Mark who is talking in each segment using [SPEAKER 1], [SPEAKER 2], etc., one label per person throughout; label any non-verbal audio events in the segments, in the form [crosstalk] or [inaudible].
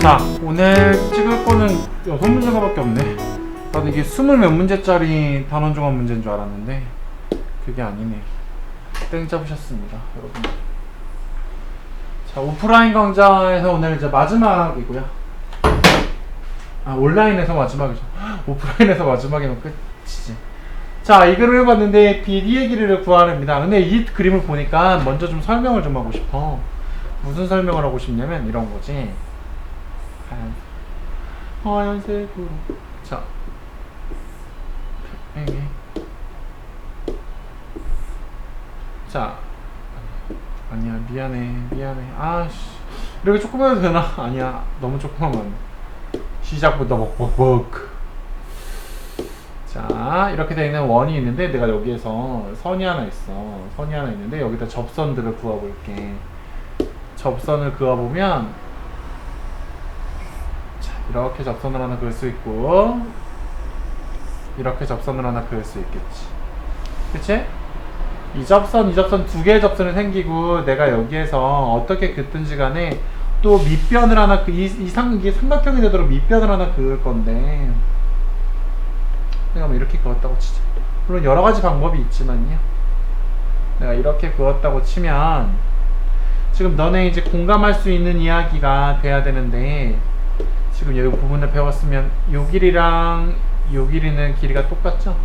[SPEAKER 1] 자, 오늘 찍을 거는 여섯 문제가밖에 없네. 나도 이게 스물 몇 문제짜리 단원 종합 문제인 줄 알았는데 그게 아니네. 땡 잡으셨습니다, 여러분. 자, 오프라인 강좌에서 오늘 이제 마지막이고요. 아, 온라인에서 마지막이죠. [gasps] 오프라인에서 마지막이면 끝이지. 자, 이 그림을 봤는데 비디의 길이를 구하랍니다. 근데 이 그림을 보니까 먼저 좀 설명을 좀 하고 싶어. 무슨 설명을 하고 싶냐면 이런 거지. 하얀, 하얀색으로. 자, 여기. 자, 아니야 미안해 미안해. 아씨 이렇게 조금 해도 되나? [laughs] 아니야 너무 조금하면. 시작부터 먹먹먹. 자 이렇게 되어 있는 원이 있는데 내가 여기에서 선이 하나 있어 선이 하나 있는데 여기다 접선들을 그어볼게 접선을 그어보면 자, 이렇게 접선을 하나 그을 수 있고 이렇게 접선을 하나 그을 수 있겠지 그치? 이 접선 이 접선 두 개의 접선이 생기고 내가 여기에서 어떻게 긋든지 간에 또 밑변을 하나 그, 이, 이 상, 이게 삼각형이 되도록 밑변을 하나 그을 건데 내가 뭐 이렇게 그었다고 치자. 물론 여러 가지 방법이 있지만요. 내가 이렇게 그었다고 치면 지금 너네 이제 공감할 수 있는 이야기가 돼야 되는데 지금 여기 부분을 배웠으면 요 길이랑 요 길이는 길이가 똑같죠?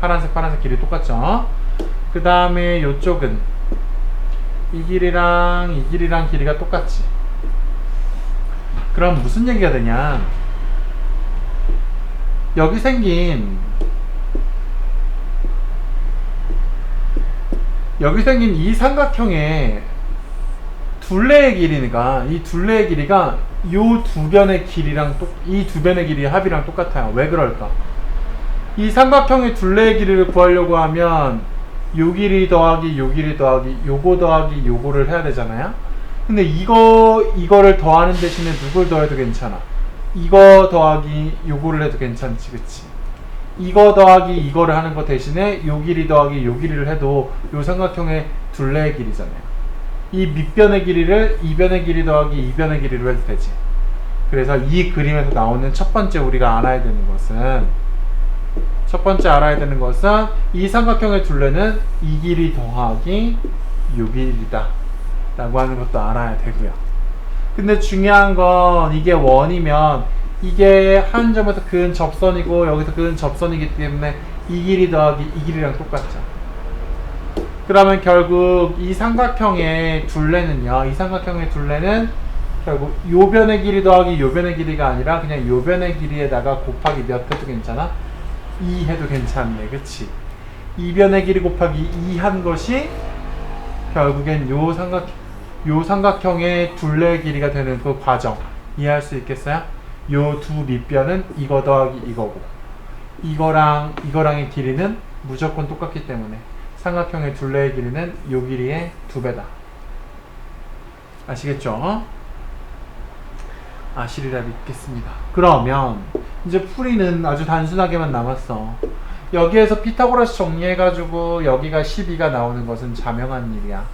[SPEAKER 1] 파란색 파란색 길이 똑같죠? 그 다음에 요쪽은 이 길이랑 이 길이랑 길이가 똑같지. 그럼 무슨 얘기가 되냐? 여기 생긴 여기 생긴 이 삼각형의 둘레의 길이가 이 둘레의 길이가 요 두 변의 길이랑 이 두 변의 길이의 합이랑 똑같아요. 왜 그럴까? 이 삼각형의 둘레의 길이를 구하려고 하면 요 길이 더하기 요 길이 더하기 요거 더하기 요거를 해야 되잖아요. 근데 이거 이거를 더하는 대신에 누굴 더해도 괜찮아. 이거 더하기 요거를 해도 괜찮지 그치 이거 더하기 이거를 하는 거 대신에 요 길이 더하기 요 길이를 해도 요 삼각형의 둘레의 길이잖아요 이 밑변의 길이를 이 변의 길이 더하기 이 변의 길이로 해도 되지. 그래서 이 그림에서 나오는 첫 번째 우리가 알아야 되는 것은 첫 번째 알아야 되는 것은 이 삼각형의 둘레는 이 길이 더하기 요 길이다. 라고 하는 것도 알아야 되고요. 근데 중요한 건 이게 원이면 이게 한 점에서 그은 접선이고 여기서 그은 접선이기 때문에 이 길이 더하기 이 길이랑 똑같죠. 그러면 결국 이 삼각형의 둘레는요. 이 삼각형의 둘레는 결국 요 변의 길이 더하기 요 변의 길이가 아니라 그냥 요 변의 길이에다가 곱하기 몇 해도 괜찮아? 2 해도 괜찮네. 그치? 이 변의 길이 곱하기 2 한 것이 결국엔 요 삼각형 요 삼각형의 둘레 길이가 되는 그 과정 이해할 수 있겠어요? 요 두 밑변은 이거 더하기 이거고 이거랑 이거랑의 길이는 무조건 똑같기 때문에 삼각형의 둘레의 길이는 요 길이의 두 배다. 아시겠죠? 아시리라 믿겠습니다. 그러면 이제 풀이는 아주 단순하게만 남았어. 여기에서 피타고라스 정리해가지고 여기가 12가 나오는 것은 자명한 일이야.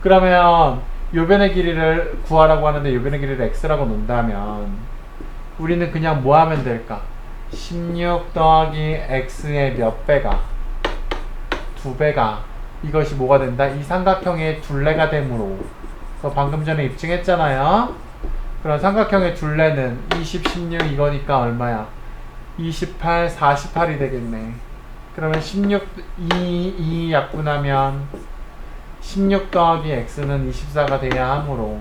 [SPEAKER 1] 그러면 요변의 길이를 구하라고 하는데 요변의 길이를 x라고 놓는다면 우리는 그냥 뭐 하면 될까? 16 더하기 x의 몇 배가? 두 배가 이것이 뭐가 된다? 이 삼각형의 둘레가 되므로 방금 전에 입증했잖아요 그럼 삼각형의 둘레는 20, 16 이거니까 얼마야? 28, 48이 되겠네 그러면 16, 2, 2 약분하면 16 더하기 x는 24가 돼야 하므로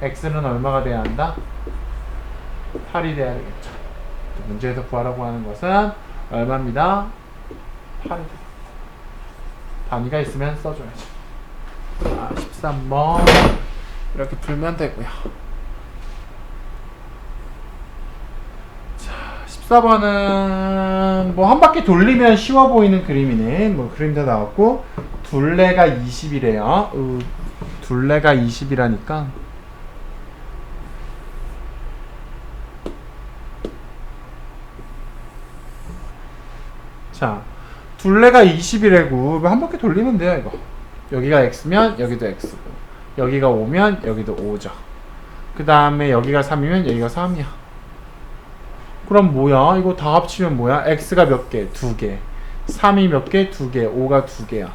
[SPEAKER 1] x는 얼마가 돼야 한다? 8이 돼야 되겠죠. 문제에서 구하라고 하는 것은 얼마입니다? 8이 돼. 단위가 있으면 써줘야죠. 자, 13번 이렇게 풀면 되고요. 자, 14번은 뭐 한 바퀴 돌리면 쉬워 보이는 그림이네. 뭐 그림 다 나왔고 둘레가 20이래요. 으, 둘레가 20이라니까. 자, 둘레가 20이래고 한 바퀴 돌리면 돼요, 이거. 여기가 x면 여기도 x고. 여기가 5면 여기도 5죠. 그 다음에 여기가 3이면 여기가 3이야. 그럼 뭐야? 이거 다 합치면 뭐야? x가 몇 개? 두 개. 3이 몇 개? 두 개. 5가 두 개야.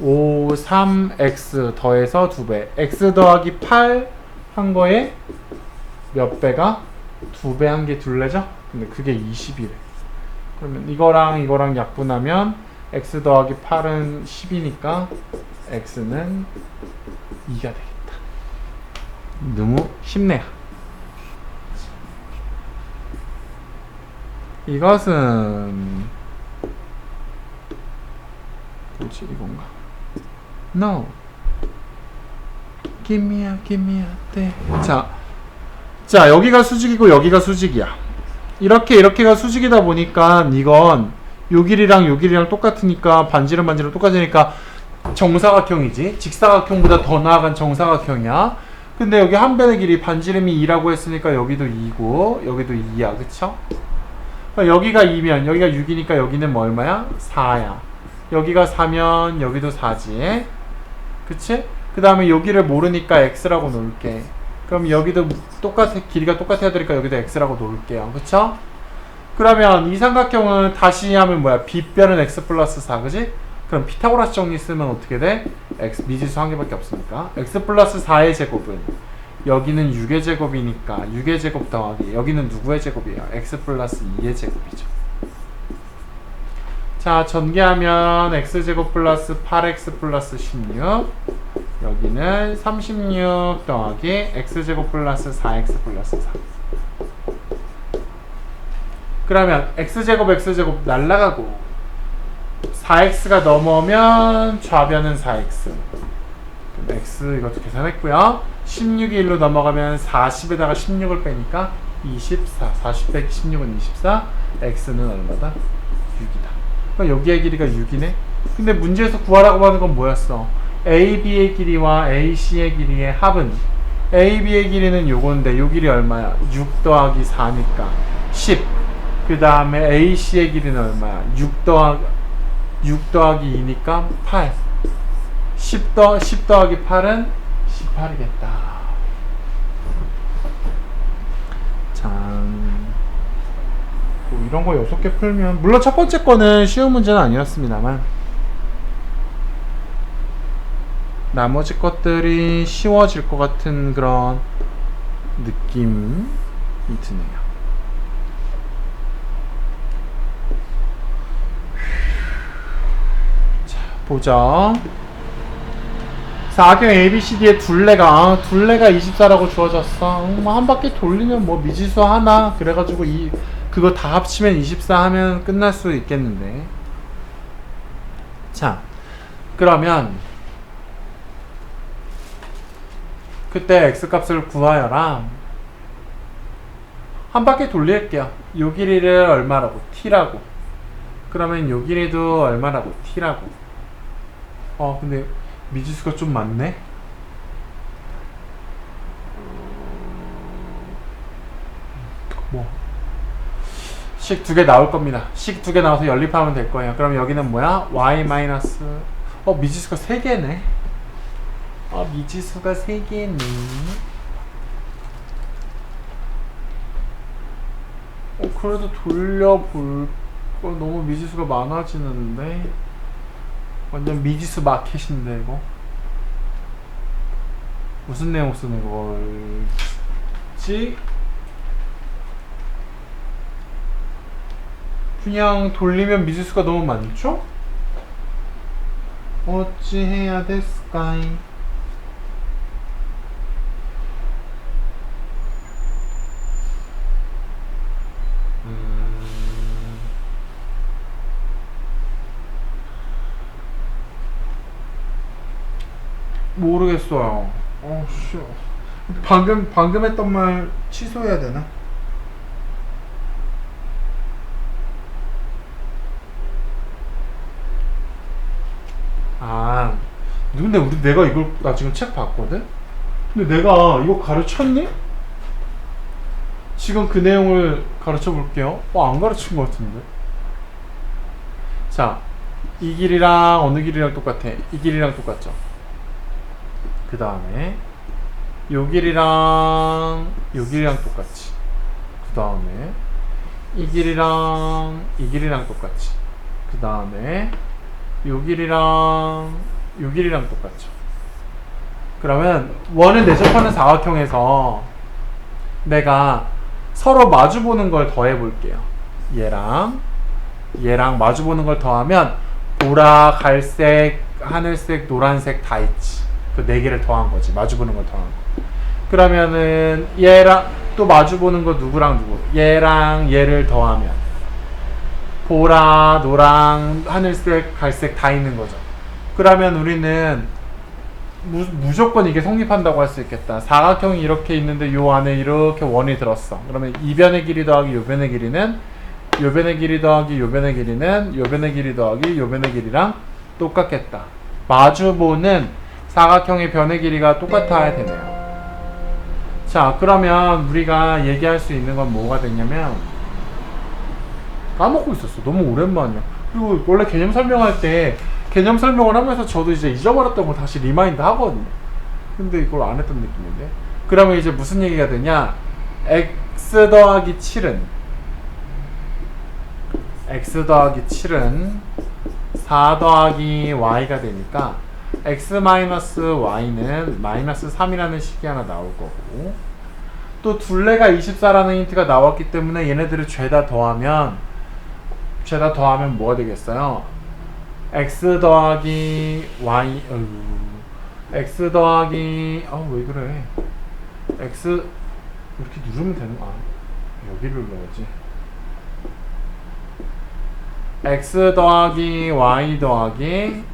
[SPEAKER 1] 5, 3x 더해서 두 배. x 더하기 8 한 거에 몇 배가? 두 배 한 게 둘레죠? 근데 그게 20이래. 그러면 이거랑 이거랑 약분하면 x 더하기 8은 10이니까 x는 2가 되겠다. 너무 쉽네요. 이것은 뭐지 이건가? No. Give me a, give me a, 네. 자, 자 여기가 수직이고 여기가 수직이야. 이렇게 이렇게가 수직이다 보니까 이건 요 길이랑 요 길이랑 똑같으니까 반지름 반지름 똑같으니까 정사각형이지. 직사각형보다 더 나아간 정사각형이야. 근데 여기 한 변의 길이 반지름이 2라고 했으니까 여기도 2고 여기도 2야. 그쵸? 그러니까 여기가 2면 여기가 6이니까 여기는 뭐 얼마야? 4야. 여기가 4면 여기도 4지. 그치? 그 다음에 여기를 모르니까 x라고 놓을게. 그럼 여기도 똑같아 길이가 똑같아야 되니까 여기도 x라고 놓을게요. 그쵸? 그러면 이 삼각형은 다시 하면 뭐야? 빗변은 x 플러스 4 그지? 그럼 피타고라스 정리 쓰면 어떻게 돼? x 미지수 한 개밖에 없으니까 x 플러스 4의 제곱은 여기는 6의 제곱이니까 6의 제곱 더하기 여기는 누구의 제곱이에요? x 플러스 2의 제곱이죠. 자 전개하면 x제곱 플러스 8x 플러스 16 여기는 36 더하기 x제곱 플러스 4x 플러스 4 그러면 x제곱 x제곱 날라가고 4x가 넘어오면 좌변은 4x 그럼 x 이것도 계산했고요. 16이 1로 넘어가면 40에다가 16을 빼니까 24 40 빼기 16은 24 x는 얼마다? 6이다. 그럼 여기의 길이가 6이네. 근데 문제에서 구하라고 하는 건 뭐였어? AB의 길이와 AC의 길이의 합은 AB의 길이는 요건데 요 길이 얼마야? 6 더하기 4니까 10. 그 다음에 AC의 길이는 얼마야? 6 더하기 6 더하기 2니까 8. 10 더 10 더하기 8은 18이겠다. 참. 뭐 이런 거 여섯 개 풀면 물론 첫 번째 거는 쉬운 문제는 아니었습니다만 나머지 것들이 쉬워질 것 같은 그런 느낌이 드네요. 자, 보자. 사각형 ABCD의 둘레가 둘레가 24라고 주어졌어. 음, 뭐한 바퀴 돌리면 뭐 미지수 하나 그래가지고 이 그거 다 합치면 24 하면 끝날 수 있겠는데. 자, 그러면 그때 x 값을 구하여라. 한 바퀴 돌릴게요. 요 길이를 얼마라고? t라고. 그러면 요 길이도 얼마라고? t라고. 어, 근데 미지수가 좀 많네. 뭐. 식 두 개 나올 겁니다. 식 두 개 나와서 연립하면 될 거예요. 그럼 여기는 뭐야? y 어 미지수가 세 개네. 아 미지수가 세 개네. 어 그래도 돌려볼 거 너무 미지수가 많아지는데 완전 미지수 마켓인데 이거 무슨 내용 쓰는 걸지? 그냥 돌리면 미지수가 너무 많죠? 어찌 해야 됐을까이? 모르겠어요. 어, 씨. 방금 방금 했던 말 취소해야 되나? 아, 근데 우리 내가 이걸 나 지금 책 봤거든. 근데 내가 이거 가르쳤니? 지금 그 내용을 가르쳐 볼게요. 어, 안 가르친 것 같은데. 자, 이 길이랑 어느 길이랑 똑같아? 이 길이랑 똑같죠? 그 다음에 요 길이랑 요 길이랑 똑같이. 그 다음에 이 길이랑 이 길이랑 똑같이. 그 다음에 요 길이랑 요 길이랑 똑같죠. 그러면 원을 내접하는 사각형에서 내가 서로 마주보는 걸 더해 볼게요. 얘랑 얘랑 마주보는 걸 더하면 보라, 갈색, 하늘색, 노란색 다 있지. 그 네 개를 더한 거지. 마주보는 걸 더한 거. 그러면은 얘랑 또 마주보는 거 누구랑 누구? 얘랑 얘를 더하면 보라, 노랑, 하늘색, 갈색 다 있는 거죠. 그러면 우리는 무, 무조건 이게 성립한다고 할 수 있겠다. 사각형이 이렇게 있는데 요 안에 이렇게 원이 들었어. 그러면 이 변의 길이 더하기 요 변의 길이는 요 변의 길이 더하기 요 변의 길이는 요 변의 길이 더하기 요 변의 길이랑 똑같겠다. 마주보는 사각형의 변의 길이가 똑같아야 되네요. 자, 그러면 우리가 얘기할 수 있는 건 뭐가 되냐면 까먹고 있었어. 너무 오랜만이야. 그리고 원래 개념 설명할 때 개념 설명을 하면서 저도 이제 잊어버렸던 거 다시 리마인드 하거든요. 근데 이걸 안 했던 느낌인데. 그러면 이제 무슨 얘기가 되냐? x 더하기 7은 x 더하기 7은 4 더하기 y가 되니까 x 마이너스 y는 마이너스 3이라는 식이 하나 나올 거고 또 둘레가 24라는 힌트가 나왔기 때문에 얘네들을 죄다 더하면 죄다 더하면 뭐가 되겠어요? x 더하기 y 어휴, x 더하기 어왜 그래? X 이렇게 누르면 되는 거 아, 여기를 눌러야지. X 더하기 y 더하기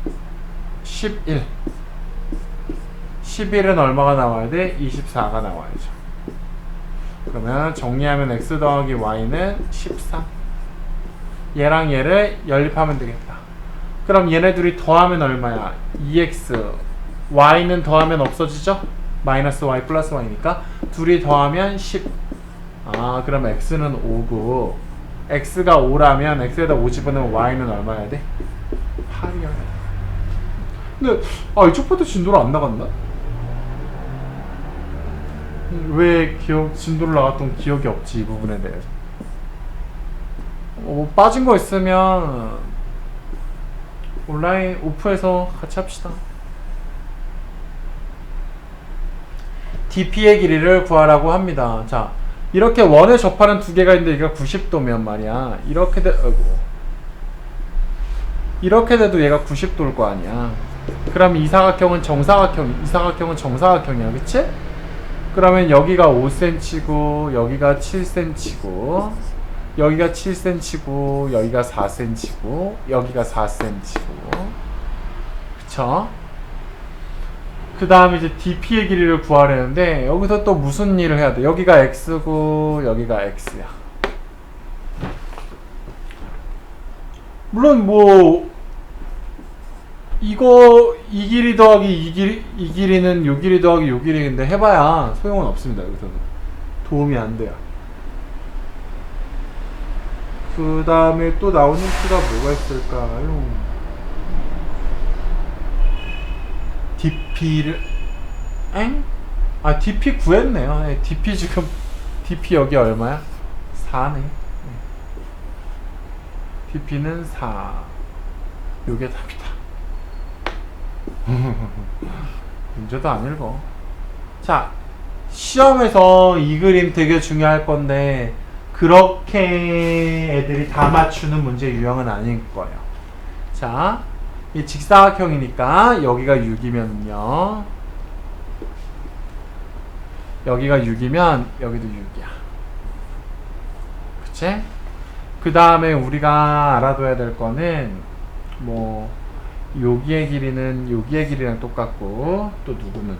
[SPEAKER 1] 11 11은 얼마가 나와야 돼? 24가 나와야죠 그러면 정리하면 x 더하기 y는 13 얘랑 얘를 연립하면 되겠다 그럼 얘네 둘이 더하면 얼마야? 2x y는 더하면 없어지죠? 마이너스 y 플러스 y니까 둘이 더하면 10 아, 그럼 x는 5고 x가 5라면 x에다 5 집어넣으면 y는 얼마야 돼? 8이어야 돼. 근데 아 이쪽 파트 진도를 안 나갔나? 음, 왜 기억 진도를 나갔던 기억이 없지 이 부분에 대해서. 어, 빠진 거 있으면 온라인 오프해서 같이 합시다. DP의 길이를 구하라고 합니다. 자, 이렇게 원에 접하는 두 개가 있는데 얘가 90도면 말이야. 이렇게 돼, 아이고. 이렇게 돼도 얘가 90도일 거 아니야. 그럼 이 사각형은 정사각형, 이 사각형은 정사각형이야, 그치? 그러면 여기가 5cm고, 여기가 7cm고, 여기가 7cm고, 여기가 4cm고, 여기가 4cm고, 그쵸? 그 다음에 이제 DP의 길이를 구하려는데 여기서 또 무슨 일을 해야 돼? 여기가 X고 여기가 X야. 물론 뭐 이거 이 길이 더하기 이 길이 이 길이는 요 길이 더하기 요 길이인데 해봐야 소용은 없습니다. 여기서는 도움이 안 돼요. 그 다음에 또 나오는 수가 뭐가 있을까요? DP를 엥? 아 DP 구했네요. 네, DP 지금 DP 여기 얼마야? 4네. 네. DP는 4. 요게 답이다. [laughs] 문제도 안 읽어. 자, 시험에서 이 그림 되게 중요할 건데 그렇게 애들이 다 맞추는 문제 유형은 아닐 거예요. 자, 이 직사각형이니까 여기가 6이면요. 여기가 6이면 여기도 6이야. 그치? 그 다음에 우리가 알아둬야 될 거는 뭐 여기의 길이는 여기의 길이랑 똑같고 또 누구는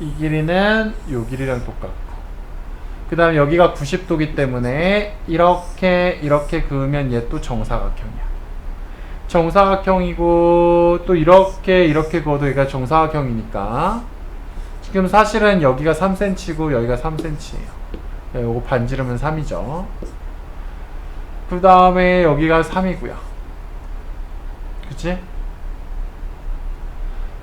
[SPEAKER 1] 이 길이는 요 길이랑 똑같고 그 다음에 여기가 90도기 때문에 이렇게 이렇게 그으면 얘 또 정사각형이야. 정사각형이고 또 이렇게 이렇게 그어도 얘가 정사각형이니까 지금 사실은 여기가 3cm고 여기가 3cm예요. 네, 요거 반지르면 3이죠. 그 다음에 여기가 3이고요. 그치?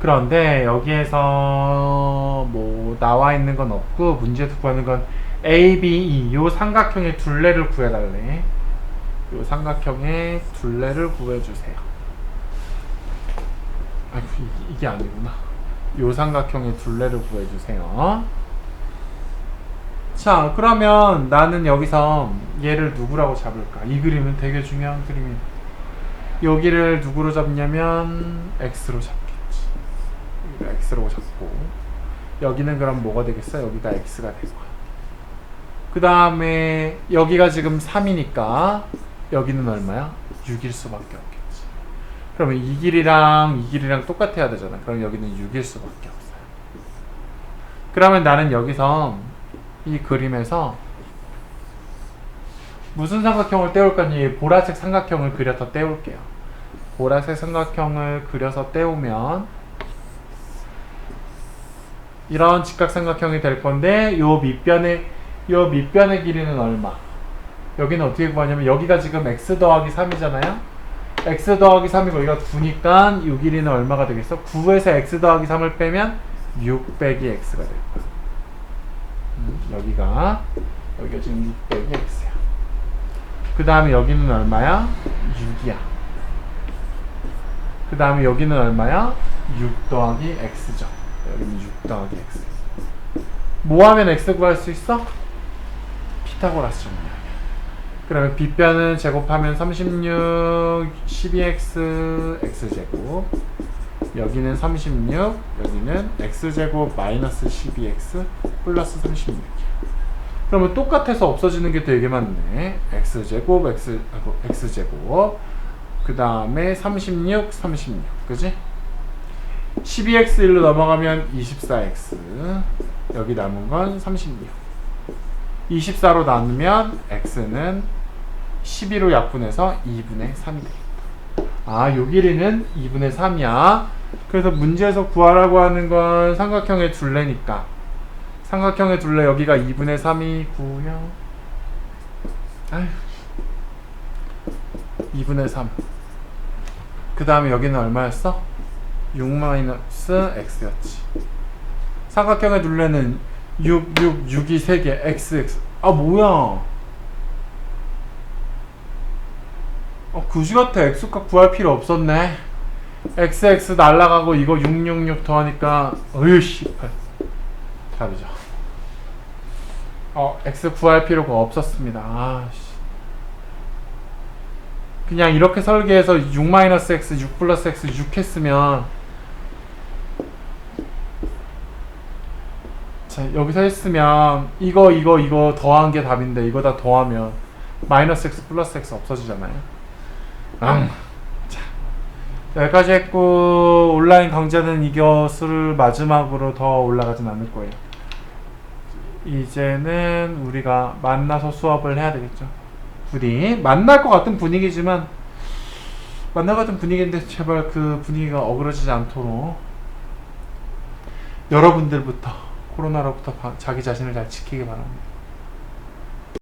[SPEAKER 1] 그런데 여기에서 뭐 나와 있는 건 없고 문제에서 구하는 건 A, B, E 요 삼각형의 둘레를 구해달래. 요 삼각형의 둘레를 구해주세요. 이- 이게 아니구나. 요 삼각형의 둘레를 구해주세요. 자 그러면 나는 여기서 얘를 누구라고 잡을까? 이 그림은 되게 중요한 그림이에요. 여기를 누구로 잡냐면 x로. 여기를 x로 잡고 여기는 그럼 뭐가 되겠어? 여기가 x가 될 거야. 그 다음에 여기가 지금 3이니까 여기는 얼마야? 6일 수밖에 없겠지. 그러면 이 길이랑 이 길이랑 똑같아야 되잖아. 그럼 여기는 6일 수밖에 없어요. 그러면 나는 여기서 이 그림에서 무슨 삼각형을 떼올 거니 보라색 삼각형을 그려서 떼올게요. 보라색 삼각형을 그려서 떼우면 이런 직각삼각형이 될 건데 요 밑변의 요 밑변의 길이는 얼마? 여기는 어떻게 구하냐면 여기가 지금 x 더하기 3이잖아요. x 더하기 3이고 여기가 9니까 요 길이는 얼마가 되겠어? 9에서 x 더하기 3을 빼면 6 빼기 x가 될 거야. 음, 여기가 여기가 지금 6 빼기 x야. 그 다음에 여기는 얼마야? 6이야. 그 다음에 여기는 얼마야? 6 더하기 x죠. 여기는 6 더하기 x. 뭐 하면 x 구할 수 있어? 피타고라스 정리하기. 그러면 빗변은 제곱하면 36, 12x, x제곱. 여기는 36, 여기는 x제곱 마이너스 12x 플러스 36이야. 그러면 똑같아서 없어지는 게 되게 많네. x제곱, x, 아이고, x제곱. 그 다음에 36, 36. 그지? 12x 1로 넘어가면 24x. 여기 남은 건 36. 24로 나누면 x는 12로 약분해서 2분의 3이 되겠다. 아, 요 길이는 2분의 3이야. 그래서 문제에서 구하라고 하는 건 삼각형의 둘레니까. 삼각형의 둘레 여기가 2분의 3이고요. 아휴. 2분의 3. 그 다음에 여기는 얼마였어? 6 마이너스 x였지. 삼각형의 둘레는 6, 6, 6이 3개, x, x. 아, 뭐야. 어, 그지 같아. x값 구할 필요 없었네. x, x 날라가고 이거 6, 6, 6 더하니까, 어휴, 씨발. 답이죠. 어, x 구할 필요가 없었습니다. 아, 씨. 그냥 이렇게 설계해서 6-x, 6 플러스 x 6 했으면 자 여기서 했으면 이거 이거 이거 더한 게 답인데 이거 다 더하면 마이너스 x 플러스 x 없어지잖아요. 음. 자 여기까지 했고 온라인 강좌는 이것을 마지막으로 더 올라가진 않을 거예요. 이제는 우리가 만나서 수업을 해야 되겠죠. 부디 만날 것 같은 분위기지만 만날 것 같은 분위기인데 제발 그 분위기가 어그러지지 않도록 여러분들부터 코로나로부터 바- 자기 자신을 잘 지키기 바랍니다.